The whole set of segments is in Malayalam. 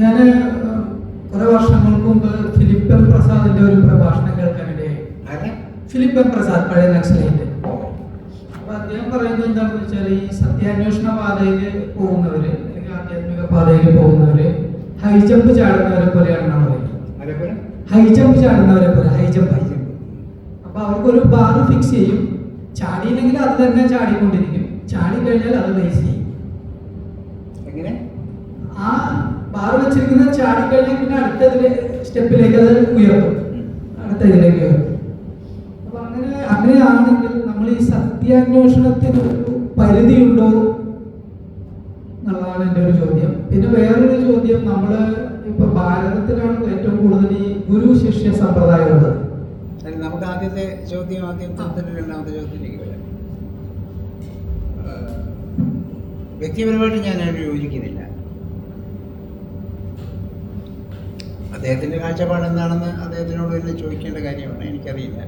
ഞാൻ കുറെ വർഷങ്ങൾക്ക് മുമ്പ് ഫിലിപ്പൻ പ്രസാദിന്റെ ഒരു പ്രഭാഷണം കേൾക്കാനിടയായി. ഫിലിപ്പൻ പ്രസാദ് പഴയ നക്സലിന്റെ അപ്പൊ അദ്ദേഹം പറയുന്നത് എന്താണെന്ന് വെച്ചാൽ ഈ സത്യാന്വേഷണ പാതയിൽ പോകുന്നവര് അല്ലെങ്കിൽ ആധ്യാത്മിക പാതയിൽ പോകുന്നവര് ഹൈജമ്പ് ചാടുന്നവരെ പോലെയാണ് ഹൈജമ്പ് ചാടുന്നവരെ പോലെ ഹൈജമ്പ് ഹൈജമ്പ് അപ്പൊ അവർക്ക് ഒരു അവർക്കൊരു ഫിക്സ് ചെയ്യും. ചാടിയില്ലെങ്കിൽ അത് തന്നെ ചാടിക്കൊണ്ടിരിക്കും. ചാടി കഴിഞ്ഞാൽ അത് ബേസ് ചെയ്യും. എങ്ങനെ? ആ ബാർ വെച്ചിരിക്കുന്ന ചാടി കഴിഞ്ഞാൽ പിന്നെ അടുത്ത സ്റ്റെപ്പിലേക്ക് അത് ഉയർത്തും. അടുത്ത ഇതിലേക്ക് ഉയർത്തും. അപ്പൊ അങ്ങനെ അങ്ങനെയാണെങ്കിൽ നമ്മൾ ഈ സത്യാന്വേഷണത്തിന് ഒരു പരിധിയുണ്ടോ എന്നുള്ളതാണ് എന്റെ ഒരു ചോദ്യം. പിന്നെ വേറൊരു ചോദ്യം നമ്മൾ ഇപ്പൊ ഭാരതത്തിലാണ് ഏറ്റവും കൂടുതൽ ഈ ഗുരു ശിഷ്യ സമ്പ്രദായം ഉള്ളത്. നമുക്ക് ആദ്യത്തെ ചോദ്യം ആദ്യം രണ്ടാമത്തെ ചോദ്യത്തിലേക്ക് വരാം. വ്യക്തിപരമായിട്ട് ഞാൻ യോജിക്കുന്നില്ല. അദ്ദേഹത്തിന്റെ കാഴ്ചപ്പാട് എന്താണെന്ന് അദ്ദേഹത്തിനോട് തന്നെ ചോദിക്കേണ്ട കാര്യമാണ് എനിക്കറിയില്ല.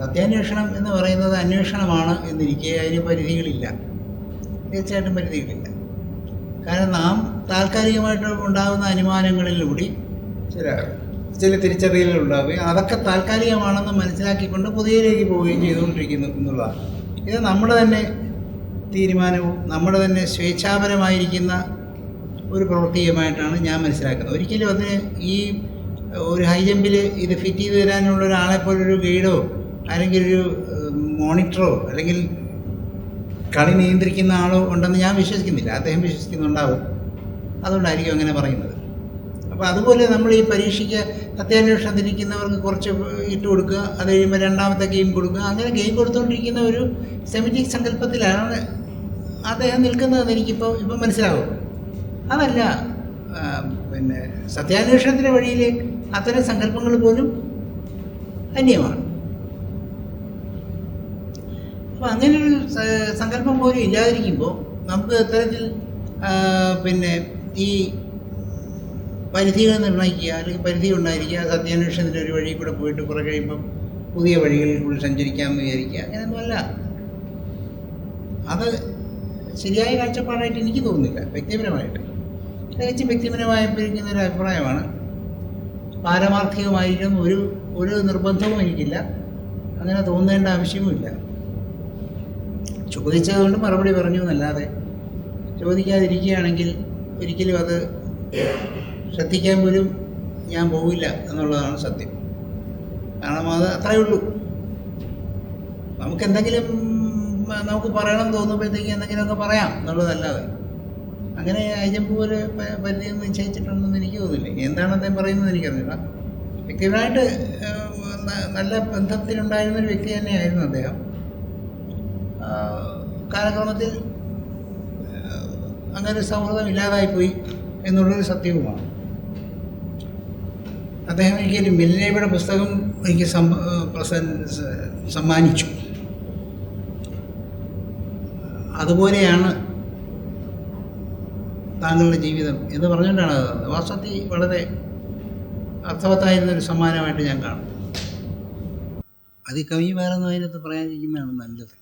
സത്യാന്വേഷണം എന്ന് പറയുന്നത് അന്വേഷണമാണ് എന്നിരിക്കെ അതിന് പരിധികളില്ല. തീർച്ചയായിട്ടും പരിധികളില്ല. കാരണം നാം താൽക്കാലികമായിട്ട് ഉണ്ടാകുന്ന അനുമാനങ്ങളിലൂടെ ചില ചില തിരിച്ചറിയലുകൾ ഉണ്ടാവുകയും അതൊക്കെ താൽക്കാലികമാണെന്ന് മനസ്സിലാക്കിക്കൊണ്ട് പുതിയതിലേക്ക് പോവുകയും ചെയ്തുകൊണ്ടിരിക്കുന്നു എന്നുള്ളതാണ്. ഇത് നമ്മുടെ തന്നെ തീരുമാനവും നമ്മുടെ തന്നെ സ്വേച്ഛാപരമായിരിക്കുന്ന ഒരു പ്രവൃത്തിയുമായിട്ടാണ് ഞാൻ മനസ്സിലാക്കുന്നത്. ഒരിക്കലും അതിന് ഈ ഒരു ഹൈ ജമ്പിൽ ഇത് ഫിറ്റ് ചെയ്ത് തരാനുള്ള ഒരാളെ പോലൊരു ഗൈഡോ അല്ലെങ്കിൽ ഒരു മോണിറ്ററോ അല്ലെങ്കിൽ കളി നിയന്ത്രിക്കുന്ന ആളോ ഉണ്ടെന്ന് ഞാൻ വിശ്വസിക്കുന്നില്ല. അദ്ദേഹം വിശ്വസിക്കുന്നുണ്ടാവും. അതുകൊണ്ടായിരിക്കും അങ്ങനെ പറയുന്നത്. അപ്പോൾ അതുപോലെ നമ്മൾ ഈ പരീക്ഷയ്ക്ക് സത്യാന്വേഷണത്തിരിക്കുന്നവർക്ക് കുറച്ച് ഇട്ട് കൊടുക്കുക അത് കഴിയുമ്പോൾ രണ്ടാമത്തെ ഗെയിം കൊടുക്കുക അങ്ങനെ ഗെയിം കൊടുത്തുകൊണ്ടിരിക്കുന്ന ഒരു സെമിറ്റിക് സങ്കല്പത്തിലാണ് അദ്ദേഹം നിൽക്കുന്നതെന്ന് എനിക്കിപ്പോൾ ഇപ്പം മനസ്സിലാവും അതല്ല പിന്നെ സത്യാന്വേഷണത്തിന്റെ വഴിയിൽ അത്തരം സങ്കല്പങ്ങൾ പോലും അന്യമാണ്. അപ്പോൾ അങ്ങനെയൊരു സങ്കല്പം പോലും ഇല്ലാതിരിക്കുമ്പോൾ നമുക്ക് അത്തരത്തിൽ പിന്നെ ഈ പരിധികൾ നിർണയിക്കുക അല്ലെങ്കിൽ പരിധി ഉണ്ടായിരിക്കുക സത്യാന്വേഷണത്തിന്റെ ഒരു വഴി കൂടെ പോയിട്ട് കുറേ കഴിയുമ്പം പുതിയ വഴികളിൽ കൂടി സഞ്ചരിക്കാമെന്ന് വിചാരിക്കുക അങ്ങനെയൊന്നുമല്ല അത് ശരിയായ കാഴ്ചപ്പാടായിട്ട് എനിക്ക് തോന്നുന്നില്ല വ്യക്തിപരമായിട്ട്. തികച്ചും വ്യക്തിപരമായിരിക്കുന്ന ഒരു അഭിപ്രായമാണ്. പാരമാർത്ഥികമായിരിക്കും ഒരു ഒരു നിർബന്ധവും എനിക്കില്ല. അങ്ങനെ തോന്നേണ്ട ആവശ്യവുമില്ല. ചോദിച്ചതുകൊണ്ട് മറുപടി പറഞ്ഞു എന്നല്ലാതെ ചോദിക്കാതിരിക്കുകയാണെങ്കിൽ ഒരിക്കലും അത് ശ്രദ്ധിക്കാൻ പോലും ഞാൻ പോവില്ല എന്നുള്ളതാണ് സത്യം. കാരണം അത് അത്രയേ ഉള്ളൂ. നമുക്ക് എന്തെങ്കിലും ഉം, നമുക്ക് പറയണം തോന്നുമ്പോഴത്തേക്ക് എന്തെങ്കിലുമൊക്കെ പറയാം എന്നുള്ളതല്ലാതെ. അങ്ങനെ അയ്യപ്പൂര് പോലെ പ- പരിധിയൊന്നും നിശ്ചയിച്ചിട്ടുണ്ടെന്ന് എനിക്ക് തോന്നുന്നില്ല. എന്താണ് അദ്ദേഹം പറയുന്നത് എനിക്കറിയില്ല വ്യക്തിപരമായിട്ട് നല്ല ബന്ധത്തിലുണ്ടായിരുന്ന ഒരു വ്യക്തി തന്നെയായിരുന്നു അദ്ദേഹം. കാലക്രമത്തിൽ അങ്ങനെ സൗഹൃദം ഇല്ലാതായിപ്പോയി എന്നുള്ളൊരു സത്യവുമാണ്. അദ്ദേഹം എനിക്കൊരു മില്ലേബിയുടെ പുസ്തകം എനിക്ക് സമ്മാനിച്ചു. അതുപോലെയാണ് താങ്കളുടെ ജീവിതം എന്ന് പറഞ്ഞുകൊണ്ടാണ് അത്. വാസ്തവത്തിൽ വളരെ അർത്ഥവത്തായിരുന്നൊരു സമ്മാനമായിട്ട് ഞാൻ കാണുന്നു അതികവിമാരെന്ന് അതിനകത്ത് പറയാനിരിക്കുന്നതാണ് നല്ലത്